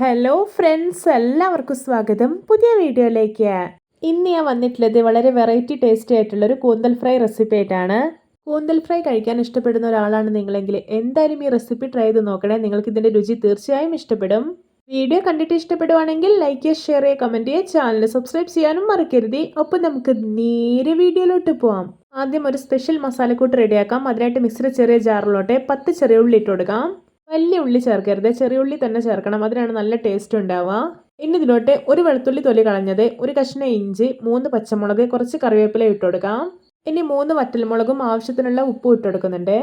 Hello friends എല്ലാവർക്കും സ്വാഗതം. പുതിയ വീഡിയോയിലേക്ക്. ഇന്ന് ഞാൻ വന്നിട്ടുള്ളത് വളരെ വെറൈറ്റി ടേസ്റ്റി ആയിട്ടുള്ള ഒരു കൂന്തൽ ഫ്രൈ റെസിപ്പി ആയിട്ടാണ്. കൂന്തൽ ഫ്രൈ കഴിക്കാൻ ഇഷ്ടപ്പെടുന്ന ഒരാളാണ് നിങ്ങളെങ്കിൽ എന്തായാലും ഈ റെസിപ്പി ട്രൈ ചെയ്ത് നോക്കണേ. നിങ്ങൾക്ക് ഇതിന്റെ രുചി തീർച്ചയായും ഇഷ്ടപ്പെടും. വീഡിയോ കണ്ടിട്ട് ഇഷ്ടപ്പെടുവാണെങ്കിൽ ലൈക്ക് ചെയ്യുക ഷെയർ ചെയ്യുക കമന്റ് ചെയ്യുക ചാനൽ സബ്സ്ക്രൈബ് ചെയ്യാനും മറക്കരുത്. ഒപ്പം നമുക്ക് നേരെ വീഡിയോയിലോട്ട് പോവാം. ആദ്യം ഒരു സ്പെഷ്യൽ മസാലക്കൂട്ട് റെഡിയാക്കാം അതിനായിട്ട് മിക്സിയുടെ ചെറിയ ജാറിലോട്ട് പത്ത് ചെറിയ ഉള്ളി ഇട്ട് കൊടുക്കാം. വലിയ ഉള്ളി ചേർക്കരുത്. ചെറിയ ഉള്ളി തന്നെ ചേർക്കണം. അതിനാണ് നല്ല ടേസ്റ്റ് ഉണ്ടാവുക. ഇനി ഇതിലോട്ട് ഒരു വെളുത്തുള്ളി തൊലി കളഞ്ഞത് ഒരു കഷ്ണ ഇഞ്ചി മൂന്ന് പച്ചമുളക് കുറച്ച് കറിവേപ്പില ഇട്ട് കൊടുക്കാം. ഇനി മൂന്ന് വറ്റൽമുളകും ആവശ്യത്തിനുള്ള ഉപ്പും ഇട്ട് കൊടുക്കുന്നുണ്ട്.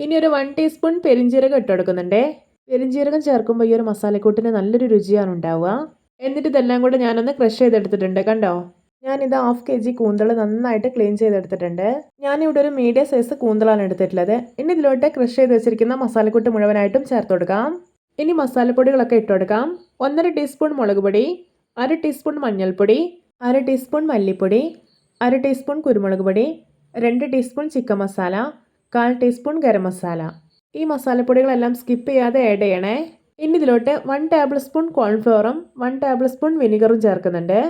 ഇനി ഒരു വൺ ടീസ്പൂൺ പെരിഞ്ചീരകം ഇട്ട് കൊടുക്കുന്നുണ്ട്. പെരിഞ്ചീരകം ചേർക്കുമ്പോൾ ഈ ഒരു മസാലക്കൂട്ടിന് നല്ലൊരു രുചിയാണ് ഉണ്ടാവുക. എന്നിട്ട് ഇതെല്ലാം കൂടെ ഞാനൊന്ന് ക്രഷ് ചെയ്തെടുത്തിട്ടുണ്ട്. കണ്ടോ? ഞാനിത് ഹാഫ് കെ ജി കൂന്തൾ നന്നായിട്ട് ക്ലീൻ ചെയ്തെടുത്തിട്ടുണ്ട്. ഞാനിവിടെ ഒരു മീഡിയം സൈസ് കൂന്തളാണ് എടുത്തിട്ടുള്ളത്. ഇനി ഇതിലോട്ട് ക്രഷ് ചെയ്ത് വെച്ചിരിക്കുന്ന മസാലക്കൂട്ട് മുഴുവനായിട്ടും ചേർത്ത് കൊടുക്കാം. ഇനി മസാലപ്പൊടികളൊക്കെ ഇട്ട് കൊടുക്കാം. ഒന്നര ടീസ്പൂൺ മുളക് പൊടി അര ടീസ്പൂൺ മഞ്ഞൾപ്പൊടി അര ടീസ്പൂൺ മല്ലിപ്പൊടി അര ടീസ്പൂൺ കുരുമുളക് പൊടി രണ്ട് ടീസ്പൂൺ ചിക്കൻ മസാല കാൽ ടീസ്പൂൺ ഗരം മസാല ഈ മസാലപ്പൊടികളെല്ലാം സ്കിപ്പ് ചെയ്യാതെ ആഡ് ചെയ്യണേ. ഇനി ഇതിലോട്ട് വൺ ടേബിൾ സ്പൂൺ കോൺഫ്ലോറും വൺ ടേബിൾ സ്പൂൺ വിനിഗറും ചേർക്കുന്നുണ്ട്.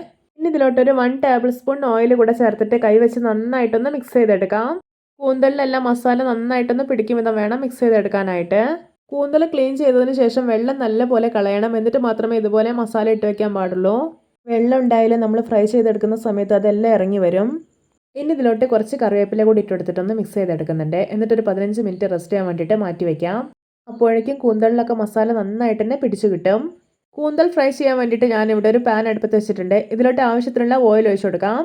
ഇനി ഇതിലോട്ടൊരു വൺ ടേബിൾ സ്പൂൺ ഓയിൽ കൂടെ ചേർത്തിട്ട് കൈവച്ച് നന്നായിട്ടൊന്ന് മിക്സ് ചെയ്തെടുക്കാം. കൂന്തലിലെല്ലാം മസാല നന്നായിട്ടൊന്ന് പിടിക്കും വിധം വേണം മിക്സ് ചെയ്തെടുക്കാനായിട്ട്. കൂന്തൽ ക്ലീൻ ചെയ്തതിന് ശേഷം വെള്ളം നല്ലപോലെ കളയണം. എന്നിട്ട് മാത്രമേ ഇതുപോലെ മസാല ഇട്ട് വയ്ക്കാൻ പാടുള്ളൂ. വെള്ളം ഉണ്ടായാലും നമ്മൾ ഫ്രൈ ചെയ്തെടുക്കുന്ന സമയത്ത് അതെല്ലാം ഇറങ്ങി വരും. ഇനി ഇതിലോട്ട് കുറച്ച് കറിവേപ്പില കൂടി ഇട്ടെടുത്തിട്ടൊന്ന് മിക്സ് ചെയ്തെടുക്കുന്നുണ്ട്. എന്നിട്ടൊരു പതിനഞ്ച് മിനിറ്റ് റെസ്റ്റ് ചെയ്യാൻ വേണ്ടിയിട്ട് മാറ്റി വയ്ക്കാം അപ്പോഴേക്കും കൂന്തലിലൊക്കെ മസാല നന്നായിട്ട് തന്നെ പിടിച്ചു കിട്ടും. കൂന്തൽ ഫ്രൈ ചെയ്യാൻ വേണ്ടിയിട്ട് ഞാൻ ഇവിടെ ഒരു പാൻ അടുപ്പത്ത് വെച്ചിട്ടുണ്ട്. ഇതിലോട്ട് ആവശ്യത്തിനുള്ള ഓയിൽ ഒഴിച്ചു കൊടുക്കാം.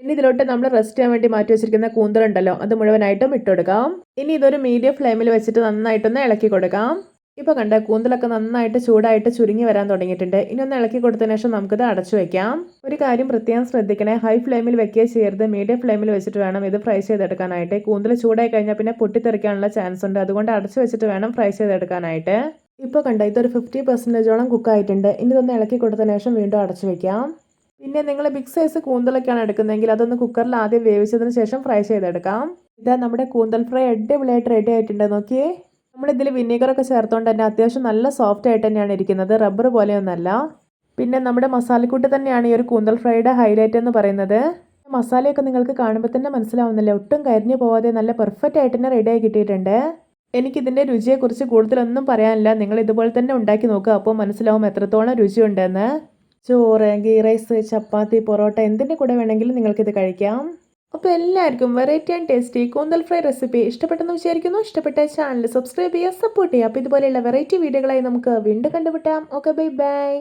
ഇനി ഇതിലോട്ട് നമ്മൾ റെസ്റ്റ് ചെയ്യാൻ വേണ്ടി മാറ്റി വെച്ചിരിക്കുന്ന കൂന്തൽ ഉണ്ടല്ലോ അത് മുഴുവനായിട്ടും ഇട്ട് കൊടുക്കാം. ഇനി ഇതൊരു മീഡിയം ഫ്ലെയിമിൽ വെച്ചിട്ട് നന്നായിട്ടൊന്ന് ഇളക്കി കൊടുക്കാം. ഇപ്പോൾ കണ്ട കൂന്തലൊക്കെ നന്നായിട്ട് ചൂടായിട്ട് ചുരുങ്ങി വരാൻ തുടങ്ങിയിട്ടുണ്ട്. ഇനി ഒന്ന് ഇളക്കി കൊടുത്തതിന് ശേഷം നമുക്കിത് അടച്ചു വെക്കാം. ഒരു കാര്യം പ്രത്യേകം ശ്രദ്ധിക്കണേ ഹൈ ഫ്ലെയിമിൽ വെക്കുക ചെയ്യരുത്. മീഡിയം ഫ്ലെയിമിൽ വെച്ചിട്ട് വേണം ഇത് ഫ്രൈ ചെയ്തെടുക്കാനായിട്ട്. കൂന്തൽ ചൂടായി കഴിഞ്ഞാൽ പിന്നെ പൊട്ടിത്തെറിക്കാനുള്ള ചാൻസ് ഉണ്ട്. അതുകൊണ്ട് അടച്ചു വെച്ചിട്ട് വേണം ഫ്രൈ ചെയ്തെടുക്കാനായിട്ട്. ഇപ്പോൾ കണ്ട ഇതൊരു ഫിഫ്റ്റി പെർസെന്റേജോളം കുക്കായിട്ടുണ്ട് ഇനി ഇതൊന്ന് ഇളക്കി കൊടുത്തതിന് ശേഷം വീണ്ടും അടച്ചു വെക്കാം. പിന്നെ നിങ്ങൾ ബിഗ് സൈസ് കൂന്തലൊക്കെയാണ് എടുക്കുന്നതെങ്കിൽ അതൊന്ന് കുക്കറിൽ ആദ്യം വേവിച്ചതിന് ശേഷം ഫ്രൈ ചെയ്തെടുക്കാം. ഇതാ നമ്മുടെ കൂന്തൽ ഫ്രൈ അടിപൊളിയായിട്ട് റെഡി ആയിട്ടുണ്ട് നോക്കിയേ. നമ്മളിതിൽ വിനീഗറൊക്കെ ചേർത്തുകൊണ്ട് തന്നെ അത്യാവശ്യം നല്ല സോഫ്റ്റ് ആയിട്ട് തന്നെയാണ് ഇരിക്കുന്നത് റബ്ബർ പോലെയൊന്നല്ല. പിന്നെ നമ്മുടെ മസാലക്കൂട്ട് തന്നെയാണ് ഈ ഒരു കൂന്തൽ ഫ്രൈയുടെ ഹൈലൈറ്റ് എന്ന് പറയുന്നത്. മസാലയൊക്കെ നിങ്ങൾക്ക് കാണുമ്പോൾ തന്നെ മനസ്സിലാവുന്നില്ല ഒട്ടും കരിഞ്ഞു പോവാതെ നല്ല പെർഫെക്റ്റ് ആയിട്ട് തന്നെ റെഡിയായി കിട്ടിയിട്ടുണ്ട്. എനിക്കിതിന്റെ രുചിയെക്കുറിച്ച് കൂടുതലൊന്നും പറയാനില്ല. നിങ്ങൾ ഇതുപോലെ തന്നെ ഉണ്ടാക്കി നോക്കുക അപ്പോൾ മനസ്സിലാവും എത്രത്തോളം രുചിയുണ്ടെന്ന്. ചോറ് ഗീ റൈസ് ചപ്പാത്തി പൊറോട്ട എന്തിന്റെ കൂടെ വേണമെങ്കിലും നിങ്ങൾക്കിത് കഴിക്കാം. അപ്പോൾ എല്ലാവർക്കും വെറൈറ്റി ആൻഡ് ടേസ്റ്റി കൂന്തൽ ഫ്രൈ റെസിപ്പി ഇഷ്ടപ്പെട്ടെന്ന് വിചാരിക്കുന്നു. ഇഷ്ടപ്പെട്ട ചാനൽ സബ്സ്ക്രൈബ് ചെയ്യുക സപ്പോർട്ട് ചെയ്യുക. അപ്പോൾ ഇതുപോലെയുള്ള വെറൈറ്റി വീഡിയോകളായി നമുക്ക് വീണ്ടും കണ്ടുപിട്ടാം ഓക്കെ ബൈ ബൈ